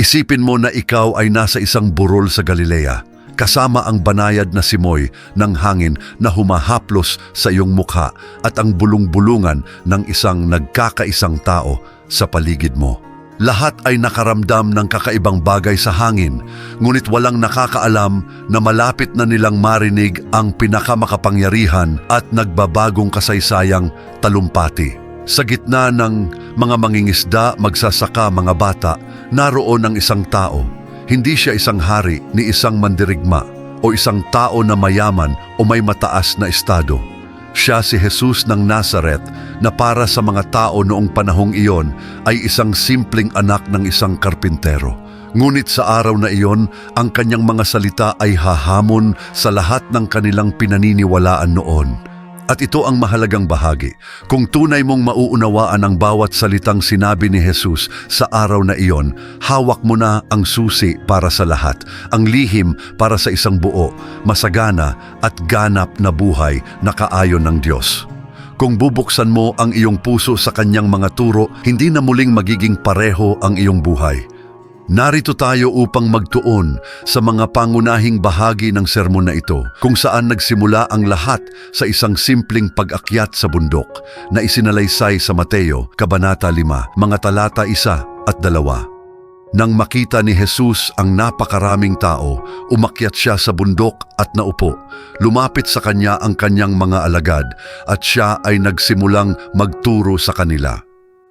Isipin mo na ikaw ay nasa isang burol sa Galilea, kasama ang banayad na simoy ng hangin na humahaplos sa iyong mukha at ang bulong-bulungan ng isang nagkakaisang tao sa paligid mo. Lahat ay nakaramdam ng kakaibang bagay sa hangin, ngunit walang nakakaalam na malapit na nilang marinig ang pinakamakapangyarihan at nagbabagong kasaysayang talumpati. Sa gitna ng mga mangingisda, magsasaka, mga bata, naroon ang isang tao. Hindi siya isang hari ni isang mandirigma o isang tao na mayaman o may mataas na estado. Siya si Jesus ng Nazareth na para sa mga tao noong panahong iyon ay isang simpleng anak ng isang karpintero. Ngunit sa araw na iyon, ang kanyang mga salita ay hahamon sa lahat ng kanilang pinaniniwalaan noon. At ito ang mahalagang bahagi. Kung tunay mong mauunawaan ang bawat salitang sinabi ni Jesus sa araw na iyon, hawak mo na ang susi para sa lahat, ang lihim para sa isang buo, masagana at ganap na buhay na kaayon ng Diyos. Kung bubuksan mo ang iyong puso sa kanyang mga turo, hindi na muling magiging pareho ang iyong buhay. Narito tayo upang magtuon sa mga pangunahing bahagi ng sermon na ito kung saan nagsimula ang lahat sa isang simpleng pag-akyat sa bundok na isinalaysay sa Mateo, Kabanata 5, mga talata 1 at 2. Nang makita ni Jesus ang napakaraming tao, umakyat siya sa bundok at naupo. Lumapit sa kanya ang kanyang mga alagad at siya ay nagsimulang magturo sa kanila.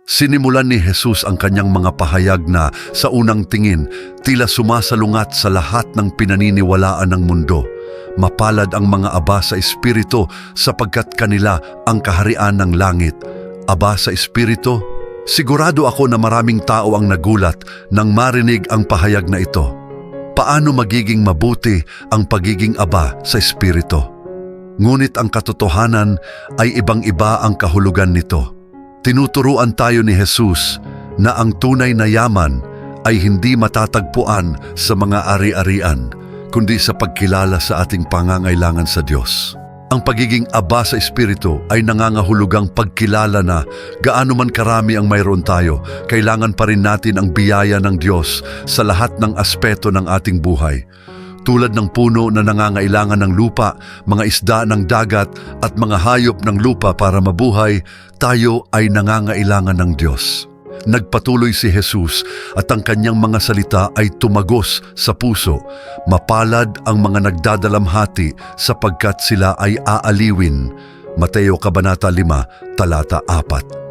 Sinimulan ni Jesus ang kanyang mga pahayag na sa unang tingin tila sumasalungat sa lahat ng pinaniniwalaan ng mundo. Mapalad ang mga aba sa espiritu sapagkat kanila ang kaharian ng langit. Aba sa espiritu? Sigurado ako na maraming tao ang nagulat nang marinig ang pahayag na ito. Paano magiging mabuti ang pagiging aba sa espiritu? Ngunit ang katotohanan ay ibang-iba ang kahulugan nito. Tinuturuan tayo ni Jesus na ang tunay na yaman ay hindi matatagpuan sa mga ari-arian, kundi sa pagkilala sa ating pangangailangan sa Diyos. Ang pagiging aba sa Espiritu ay nangangahulugang pagkilala na gaano man karami ang mayroon tayo, kailangan pa rin natin ang biyaya ng Diyos sa lahat ng aspeto ng ating buhay. Tulad ng puno na nangangailangan ng lupa, mga isda ng dagat at mga hayop ng lupa para mabuhay, tayo ay nangangailangan ng Diyos. Nagpatuloy si Jesus at ang kanyang mga salita ay tumagos sa puso. Mapalad ang mga nagdadalamhati sapagkat sila ay aaliwin. Mateo Kabanata 5, Talata 4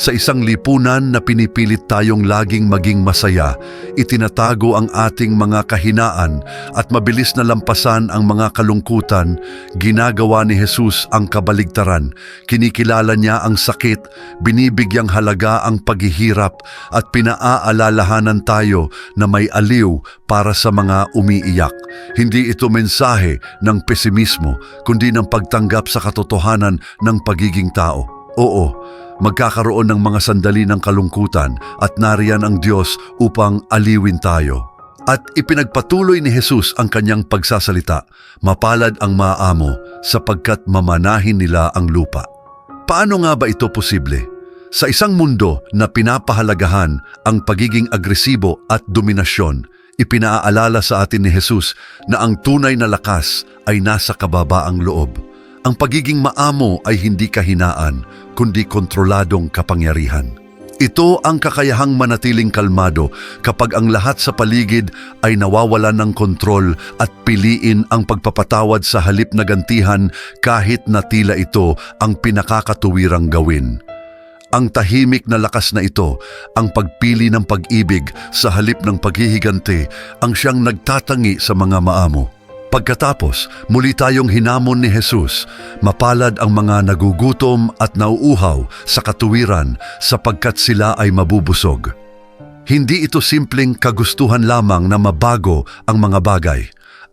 sa isang lipunan na pinipilit tayong laging maging masaya, itinatago ang ating mga kahinaan at mabilis na lampasan ang mga kalungkutan, ginagawa ni Jesus ang kabaligtaran. Kinikilala niya ang sakit, binibigyang halaga ang paghihirap at pinaaalalahanan tayo na may aliw para sa mga umiiyak. Hindi ito mensahe ng pesimismo, kundi ng pagtanggap sa katotohanan ng pagiging tao. Oo, magkakaroon ng mga sandali ng kalungkutan at nariyan ang Diyos upang aliwin tayo. At ipinagpatuloy ni Jesus ang kanyang pagsasalita, mapalad ang maamo sapagkat mamanahin nila ang lupa. Paano nga ba ito posible? Sa isang mundo na pinapahalagahan ang pagiging agresibo at dominasyon, ipinaalala sa atin ni Jesus na ang tunay na lakas ay nasa kababaang loob. Ang pagiging maamo ay hindi kahinaan, kundi kontroladong kapangyarihan. Ito ang kakayahang manatiling kalmado kapag ang lahat sa paligid ay nawawalan ng kontrol at piliin ang pagpapatawad sa halip na gantihan kahit na tila ito ang pinakakatuwirang gawin. Ang tahimik na lakas na ito, ang pagpili ng pag-ibig sa halip ng paghihiganti, ang siyang nagtatangi sa mga maamo. Pagkatapos, muli tayong hinamon ni Jesus, mapalad ang mga nagugutom at nauuhaw sa katuwiran sapagkat sila ay mabubusog. Hindi ito simpleng kagustuhan lamang na mabago ang mga bagay.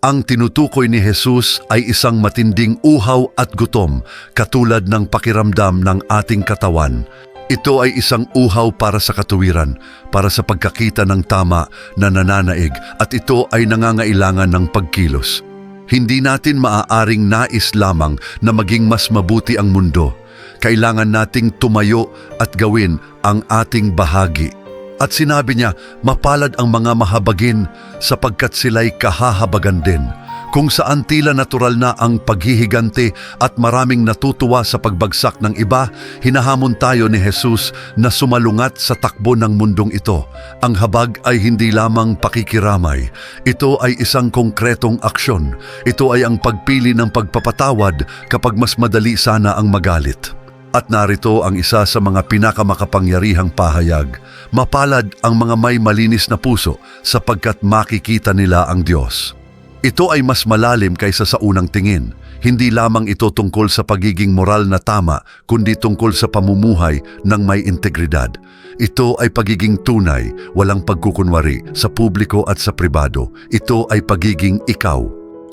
Ang tinutukoy ni Jesus ay isang matinding uhaw at gutom katulad ng pakiramdam ng ating katawan. Ito ay isang uhaw para sa katuwiran, para sa pagkakita ng tama na nananaig at ito ay nangangailangan ng pagkilos. Hindi natin maaaring nais lamang na maging mas mabuti ang mundo. Kailangan nating tumayo at gawin ang ating bahagi. At sinabi niya, mapalad ang mga mahabagin sapagkat sila'y kahahabagan din. Kung saan tila natural na ang paghihiganti at maraming natutuwa sa pagbagsak ng iba, hinahamon tayo ni Jesus na sumalungat sa takbo ng mundong ito. Ang habag ay hindi lamang pakikiramay. Ito ay isang konkretong aksyon. Ito ay ang pagpili ng pagpapatawad kapag mas madali sana ang magalit. At narito ang isa sa mga pinakamakapangyarihang pahayag. Mapalad ang mga may malinis na puso sapagkat makikita nila ang Diyos. Ito ay mas malalim kaysa sa unang tingin. Hindi lamang ito tungkol sa pagiging moral na tama, kundi tungkol sa pamumuhay ng may integridad. Ito ay pagiging tunay, walang pagkukunwari sa publiko at sa pribado. Ito ay pagiging ikaw.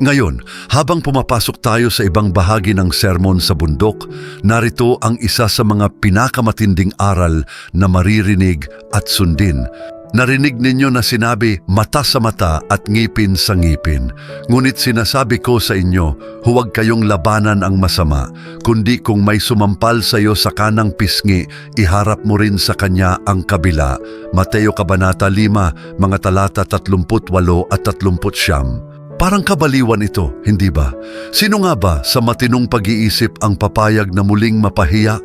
Ngayon, habang pumapasok tayo sa ibang bahagi ng sermon sa bundok, narito ang isa sa mga pinakamatinding aral na maririnig at sundin. Narinig ninyo na sinabi, mata sa mata at ngipin sa ngipin. Ngunit sinasabi ko sa inyo, huwag kayong labanan ang masama, kundi kung may sumampal sa iyo sa kanang pisngi, iharap mo rin sa kanya ang kabila. Mateo Kabanata 5, mga talata 38 at 39. Parang kabaliwan ito, hindi ba? Sino nga ba sa matinong pag-iisip ang papayag na muling mapahiya,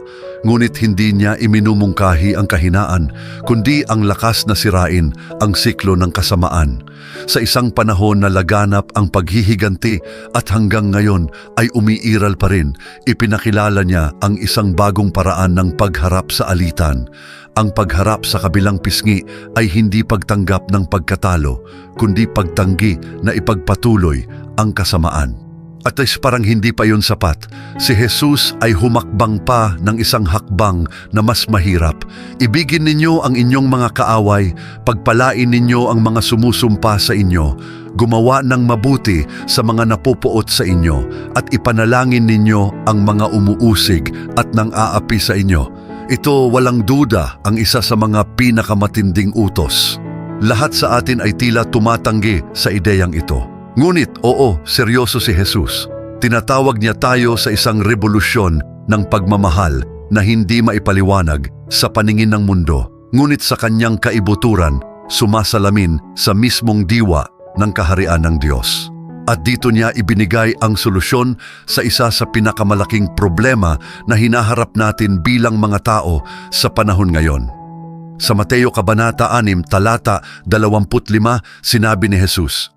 ngunit hindi niya iminumungkahi ang kahinaan, kundi ang lakas na sirain ang siklo ng kasamaan. Sa isang panahon na laganap ang paghihiganti at hanggang ngayon ay umiiral pa rin, ipinakilala niya ang isang bagong paraan ng pagharap sa alitan. Ang pagharap sa kabilang pisngi ay hindi pagtanggap ng pagkatalo, kundi pagtanggi na ipagpatuloy ang kasamaan. At is parang hindi pa yun sapat. Si Jesus ay humakbang pa ng isang hakbang na mas mahirap. Ibigin ninyo ang inyong mga kaaway, pagpalain ninyo ang mga sumusumpa sa inyo, gumawa ng mabuti sa mga napupuot sa inyo, at ipanalangin ninyo ang mga umuusig at nang aapi sa inyo. Ito walang duda ang isa sa mga pinakamatinding utos. Lahat sa atin ay tila tumatanggi sa ideyang ito. Ngunit oo, seryoso si Jesus. Tinatawag niya tayo sa isang revolusyon ng pagmamahal na hindi maipaliwanag sa paningin ng mundo, ngunit sa kanyang kaibuturan, sumasalamin sa mismong diwa ng kaharian ng Diyos. At dito niya ibinigay ang solusyon sa isa sa pinakamalaking problema na hinaharap natin bilang mga tao sa panahon ngayon. Sa Mateo Kabanata 6, talata 25, sinabi ni Jesus,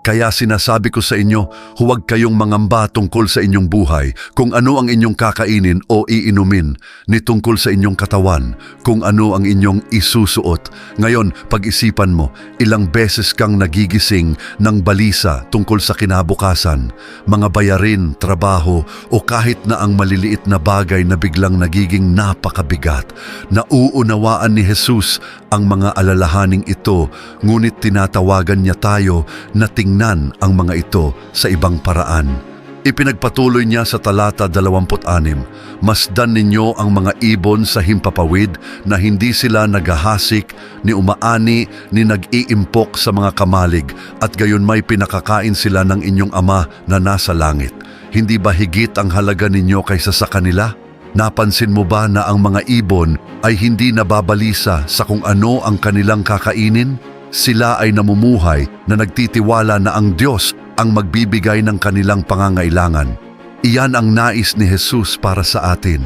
kaya sinasabi ko sa inyo, huwag kayong mangamba tungkol sa inyong buhay, kung ano ang inyong kakainin o iinumin, ni tungkol sa inyong katawan, kung ano ang inyong isusuot. Ngayon, pag-isipan mo, ilang beses kang nagigising ng balisa tungkol sa kinabukasan, mga bayarin, trabaho, o kahit na ang maliliit na bagay na biglang nagiging napakabigat. Nauunawaan ni Jesus ang mga alalahaning ito, ngunit tinatawagan niya tayo na tingnan ang mga ito sa ibang paraan. Ipinagpatuloy niya sa talata 26, Masdan ninyo ang mga ibon sa himpapawid na hindi sila naghahasik, ni umaani, ni nag-iimpok sa mga kamalig, at gayon may pinakakain sila ng inyong ama na nasa langit. Hindi ba higit ang halaga ninyo kaysa sa kanila? Napansin mo ba na ang mga ibon ay hindi nababalisa sa kung ano ang kanilang kakainin? Sila ay namumuhay na nagtitiwala na ang Diyos ang magbibigay ng kanilang pangangailangan. Iyan ang nais ni Jesus para sa atin.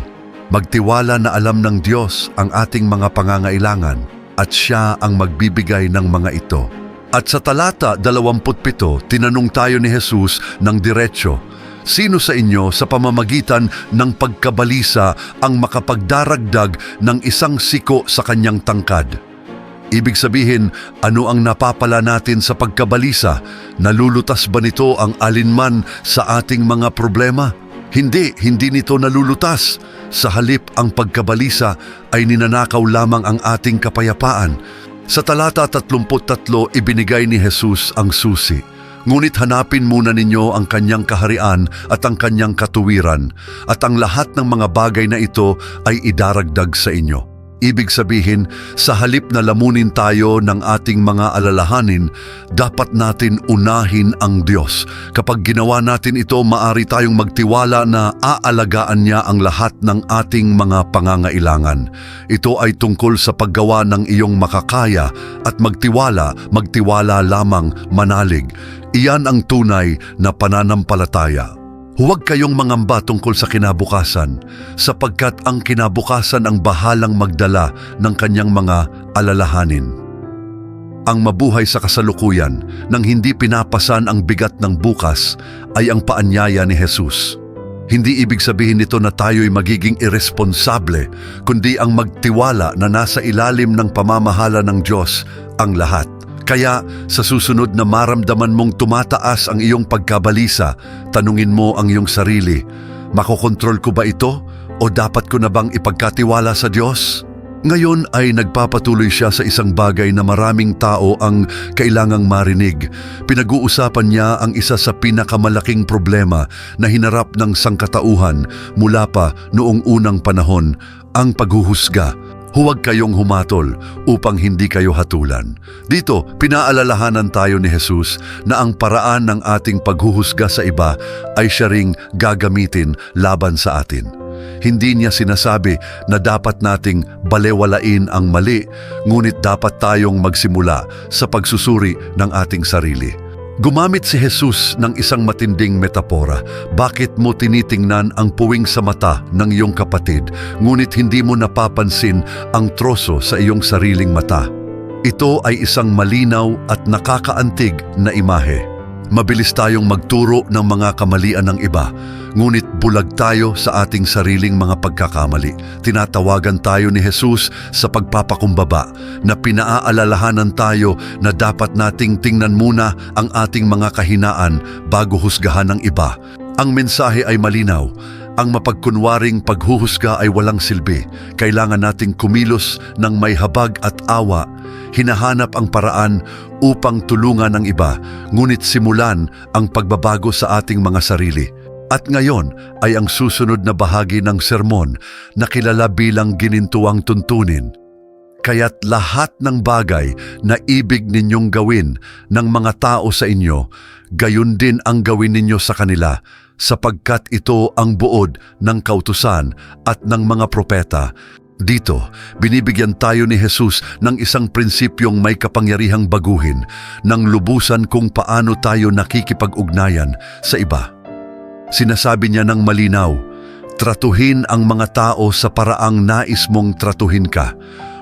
Magtiwala na alam ng Diyos ang ating mga pangangailangan at Siya ang magbibigay ng mga ito. At sa talata 27, tinanong tayo ni Jesus ng diretsyo, Sino sa inyo sa pamamagitan ng pagkabalisa ang makapagdaragdag ng isang siko sa kanyang tangkad? Ibig sabihin, ano ang napapala natin sa pagkabalisa? Nalulutas ba nito ang alinman sa ating mga problema? Hindi, hindi nito nalulutas. Sa halip ang pagkabalisa ay ninanakaw lamang ang ating kapayapaan. Sa talata 33, ibinigay ni Jesus ang susi. Ngunit hanapin muna ninyo ang kanyang kaharian at ang kanyang katuwiran, at ang lahat ng mga bagay na ito ay idaragdag sa inyo. Ibig sabihin, sa halip na lamunin tayo ng ating mga alalahanin, dapat natin unahin ang Diyos. Kapag ginawa natin ito, maari tayong magtiwala na aalagaan niya ang lahat ng ating mga pangangailangan. Ito ay tungkol sa paggawa ng iyong makakaya at magtiwala, magtiwala lamang manalig. Iyan ang tunay na pananampalataya. Huwag kayong mangamba tungkol sa kinabukasan, sapagkat ang kinabukasan ang bahalang magdala ng kanyang mga alalahanin. Ang mabuhay sa kasalukuyan nang hindi pinapasan ang bigat ng bukas ay ang paanyaya ni Jesus. Hindi ibig sabihin nito na tayo'y magiging irresponsable, kundi ang magtiwala na nasa ilalim ng pamamahala ng Diyos ang lahat. Kaya sa susunod na maramdaman mong tumataas ang iyong pagkabalisa, tanungin mo ang iyong sarili, makokontrol ko ba ito o dapat ko na bang ipagkatiwala sa Diyos? Ngayon ay nagpapatuloy siya sa isang bagay na maraming tao ang kailangang marinig. Pinag-uusapan niya ang isa sa pinakamalaking problema na hinarap ng sangkatauhan mula pa noong unang panahon, ang paghuhusga. Huwag kayong humatol upang hindi kayo hatulan. Dito, pinaalalahanan tayo ni Jesus na ang paraan ng ating paghuhusga sa iba ay siya ring gagamitin laban sa atin. Hindi niya sinasabi na dapat nating balewalain ang mali, ngunit dapat tayong magsimula sa pagsusuri ng ating sarili. Gumamit si Jesus ng isang matinding metapora. Bakit mo tinitingnan ang puwing sa mata ng iyong kapatid, ngunit hindi mo napapansin ang troso sa iyong sariling mata? Ito ay isang malinaw at nakakaantig na imahe. Mabilis tayong magturo ng mga kamalian ng iba, ngunit bulag tayo sa ating sariling mga pagkakamali. Tinatawagan tayo ni Jesus sa pagpapakumbaba na pinaaalalahanan tayo na dapat nating tingnan muna ang ating mga kahinaan bago husgahan ng iba. Ang mensahe ay malinaw. Ang mapagkunwaring paghuhusga ay walang silbi. Kailangan nating kumilos ng may habag at awa. Hinahanap ang paraan upang tulungan ang iba, ngunit simulan ang pagbabago sa ating mga sarili. At ngayon ay ang susunod na bahagi ng sermon na kilala bilang ginintuang tuntunin. Kaya't lahat ng bagay na ibig ninyong gawin ng mga tao sa inyo, gayon din ang gawin ninyo sa kanila, sapagkat ito ang buod ng kautusan at ng mga propeta. Dito, binibigyan tayo ni Jesus ng isang prinsipyong may kapangyarihang baguhin ng lubusan kung paano tayo nakikipag-ugnayan sa iba. Sinasabi niya ng malinaw, tratuhin ang mga tao sa paraang nais mong tratuhin ka.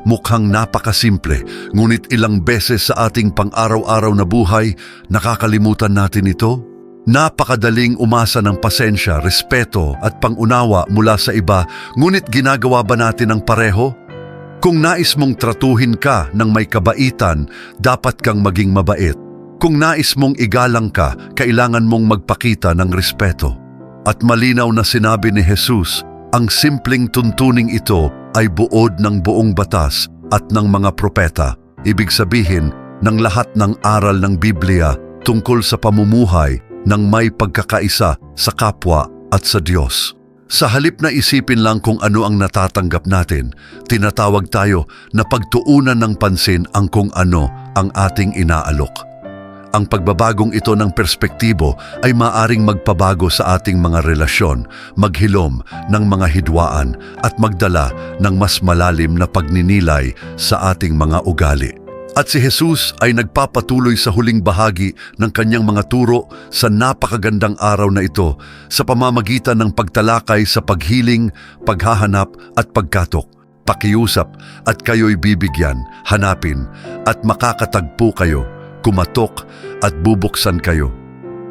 Mukhang napakasimple, ngunit ilang beses sa ating pang-araw-araw na buhay, nakakalimutan natin ito. Napakadaling umasa ng pasensya, respeto at pangunawa mula sa iba, ngunit ginagawa ba natin ang pareho? Kung nais mong tratuhin ka ng may kabaitan, dapat kang maging mabait. Kung nais mong igalang ka, kailangan mong magpakita ng respeto. At malinaw na sinabi ni Jesus, ang simpleng tuntuning ito ay buod ng buong batas at ng mga propeta. Ibig sabihin ng lahat ng aral ng Biblia tungkol sa pamumuhay ng may pagkakaisa sa kapwa at sa Diyos. Sa halip na isipin lang kung ano ang natatanggap natin, tinatawag tayo na pagtuunan ng pansin ang kung ano ang ating inaalok. Ang pagbabagong ito ng perspektibo ay maaring magpabago sa ating mga relasyon, maghilom ng mga hidwaan at magdala ng mas malalim na pagninilay sa ating mga ugali. At si Jesus ay nagpapatuloy sa huling bahagi ng kanyang mga turo sa napakagandang araw na ito sa pamamagitan ng pagtalakay sa paghiling, paghahanap at pagkatok. Pakiusap at kayo'y bibigyan, hanapin at makakatagpo kayo kumatok at bubuksan kayo.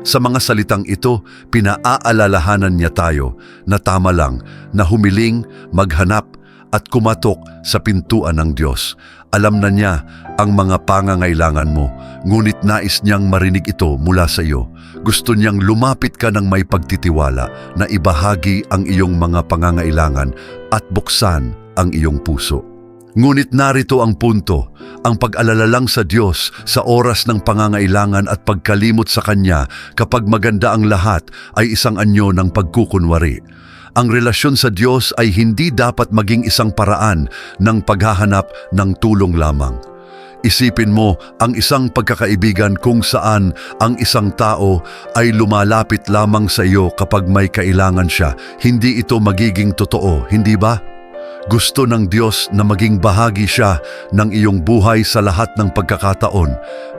Sa mga salitang ito, pinaaalalahanan niya tayo na tama lang na humiling, maghanap at kumatok sa pintuan ng Diyos. Alam na niya ang mga pangangailangan mo, ngunit nais niyang marinig ito mula sa iyo. Gusto niyang lumapit ka ng may pagtitiwala na ibahagi ang iyong mga pangangailangan at buksan ang iyong puso. Ngunit narito ang punto, ang pag-alala lang sa Diyos sa oras ng pangangailangan at pagkalimot sa Kanya kapag maganda ang lahat ay isang anyo ng pagkukunwari. Ang relasyon sa Diyos ay hindi dapat maging isang paraan ng paghahanap ng tulong lamang. Isipin mo ang isang pagkakaibigan kung saan ang isang tao ay lumalapit lamang sa iyo kapag may kailangan siya. Hindi ito magiging totoo, hindi ba? Gusto ng Diyos na maging bahagi siya ng iyong buhay sa lahat ng pagkakataon,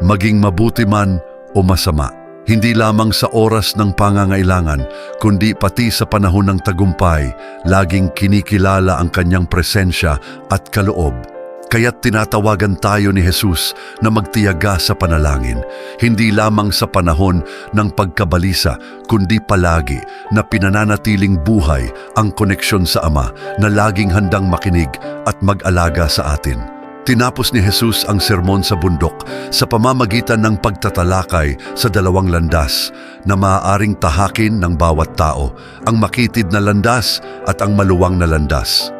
maging mabuti man o masama. Hindi lamang sa oras ng pangangailangan, kundi pati sa panahon ng tagumpay, laging kinikilala ang kanyang presensya at kaloob. Kaya't tinatawagan tayo ni Jesus na magtiyaga sa panalangin, hindi lamang sa panahon ng pagkabalisa, kundi palagi na pinananatiling buhay ang koneksyon sa Ama na laging handang makinig at mag-alaga sa atin. Tinapos ni Jesus ang sermon sa bundok sa pamamagitan ng pagtatalakay sa dalawang landas na maaaring tahakin ng bawat tao, ang makitid na landas at ang maluwang na landas.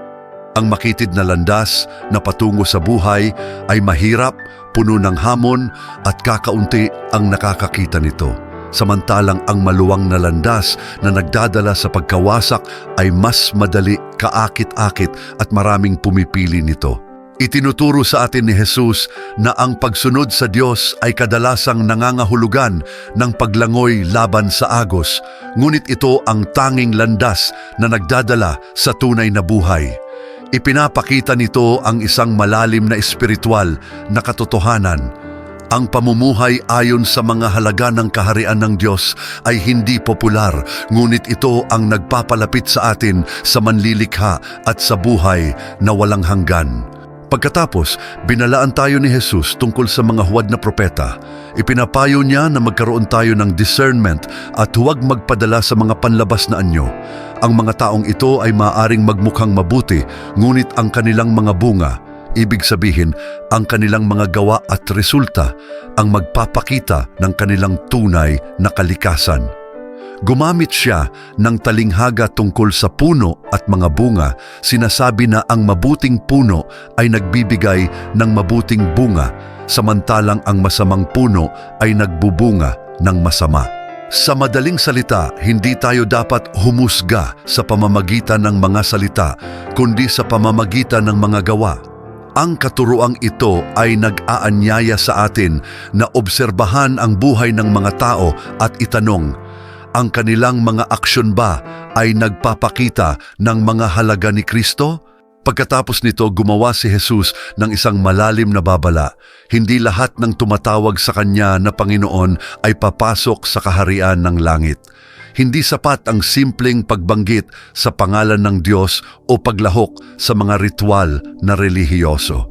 Ang makitid na landas na patungo sa buhay ay mahirap, puno ng hamon at kakaunti ang nakakakita nito. Samantalang ang maluwang na landas na nagdadala sa pagkawasak ay mas madali, kaakit-akit at maraming pumipili nito. Itinuturo sa atin ni Jesus na ang pagsunod sa Diyos ay kadalasang nangangahulugan ng paglangoy laban sa agos, ngunit ito ang tanging landas na nagdadala sa tunay na buhay. Ipinapakita nito ang isang malalim na espiritual na katotohanan. Ang pamumuhay ayon sa mga halaga ng kaharian ng Diyos ay hindi popular, ngunit ito ang nagpapalapit sa atin sa manlilikha at sa buhay na walang hanggan. Pagkatapos, binalaan tayo ni Jesus tungkol sa mga huwad na propeta. Ipinapayo niya na magkaroon tayo ng discernment at huwag magpadala sa mga panlabas na anyo. Ang mga taong ito ay maaring magmukhang mabuti, ngunit ang kanilang mga bunga, ibig sabihin, ang kanilang mga gawa at resulta, ang magpapakita ng kanilang tunay na kalikasan. Gumamit siya ng talinghaga tungkol sa puno at mga bunga. Sinasabi na ang mabuting puno ay nagbibigay ng mabuting bunga, samantalang ang masamang puno ay nagbubunga ng masama. Sa madaling salita, hindi tayo dapat humusga sa pamamagitan ng mga salita, kundi sa pamamagitan ng mga gawa. Ang katuruang ito ay nag-aanyaya sa atin na obserbahan ang buhay ng mga tao at itanong, ang kanilang mga aksyon ba ay nagpapakita ng mga halaga ni Kristo? Pagkatapos nito, gumawa si Jesus ng isang malalim na babala. Hindi lahat ng tumatawag sa Kanya na Panginoon ay papasok sa kaharian ng langit. Hindi sapat ang simpleng pagbanggit sa pangalan ng Diyos o paglahok sa mga ritual na relihiyoso.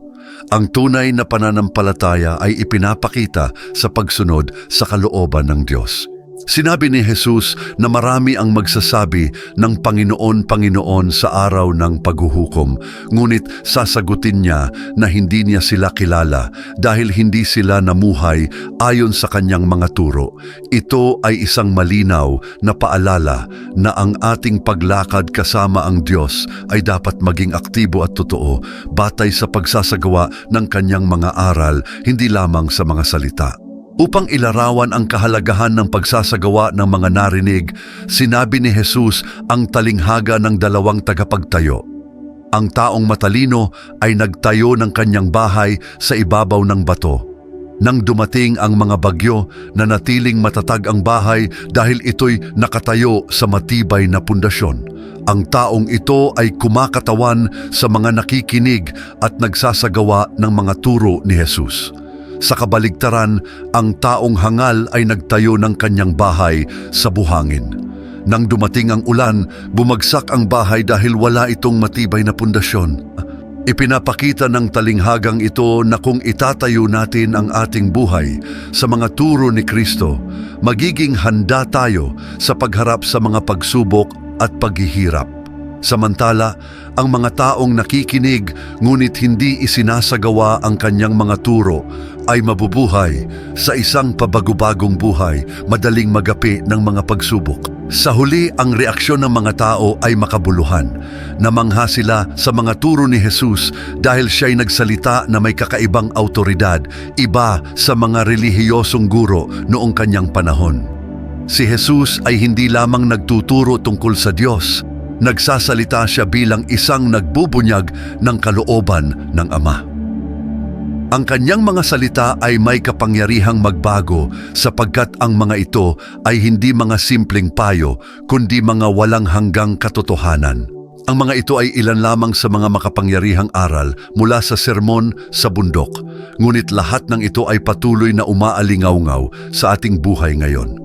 Ang tunay na pananampalataya ay ipinapakita sa pagsunod sa kalooban ng Diyos. Sinabi ni Jesus na marami ang magsasabi ng Panginoon, Panginoon sa araw ng paghuhukom, ngunit sasagutin niya na hindi niya sila kilala dahil hindi sila namuhay ayon sa kanyang mga turo. Ito ay isang malinaw na paalala na ang ating paglakad kasama ang Diyos ay dapat maging aktibo at totoo batay sa pagsasagawa ng kanyang mga aral, hindi lamang sa mga salita. Upang ilarawan ang kahalagahan ng pagsasagawa ng mga narinig, sinabi ni Jesus ang talinghaga ng dalawang tagapagtayo. Ang taong matalino ay nagtayo ng kanyang bahay sa ibabaw ng bato. Nang dumating ang mga bagyo, nanatiling matatag ang bahay dahil ito'y nakatayo sa matibay na pundasyon. Ang taong ito ay kumakatawan sa mga nakikinig at nagsasagawa ng mga turo ni Jesus. Sa kabaligtaran, ang taong hangal ay nagtayo ng kanyang bahay sa buhangin. Nang dumating ang ulan, bumagsak ang bahay dahil wala itong matibay na pundasyon. Ipinapakita ng talinghagang ito na kung itatayo natin ang ating buhay sa mga turo ni Kristo, magiging handa tayo sa pagharap sa mga pagsubok at paghihirap. Samantala, ang mga taong nakikinig ngunit hindi isinasagawa ang kanyang mga turo ay mabubuhay sa isang pabagubagong buhay, madaling magapi ng mga pagsubok. Sa huli, ang reaksyon ng mga tao ay makabuluhan. Namangha sila sa mga turo ni Jesus dahil siya'y nagsalita na may kakaibang autoridad, iba sa mga relihiyosong guro noong kanyang panahon. Si Jesus ay hindi lamang nagtuturo tungkol sa Diyos, Nagsasalita siya bilang isang nagbubunyag ng kalooban ng Ama. Ang kanyang mga salita ay may kapangyarihang magbago sapagkat ang mga ito ay hindi mga simpleng payo kundi mga walang hanggang katotohanan. Ang mga ito ay ilan lamang sa mga makapangyarihang aral mula sa sermon sa bundok. Ngunit lahat ng ito ay patuloy na umaalingaw sa ating buhay ngayon.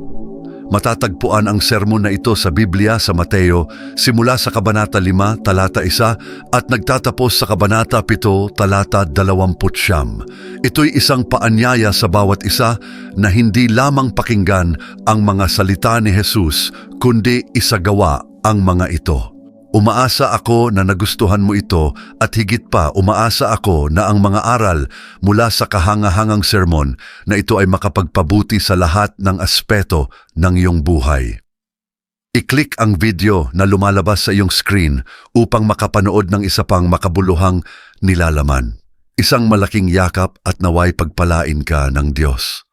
Matatagpuan ang sermon na ito sa Biblia sa Mateo simula sa Kabanata 5, talata 1 at nagtatapos sa Kabanata 7, talata 20. Ito'y isang paanyaya sa bawat isa na hindi lamang pakinggan ang mga salita ni Jesus kundi isagawa ang mga ito. Umaasa ako na nagustuhan mo ito at higit pa umaasa ako na ang mga aral mula sa kahangahangang sermon na ito ay makapagpabuti sa lahat ng aspeto ng iyong buhay. I-click ang video na lumalabas sa iyong screen upang makapanood ng isa pang makabuluhang nilalaman. Isang malaking yakap at naway pagpalain ka ng Diyos.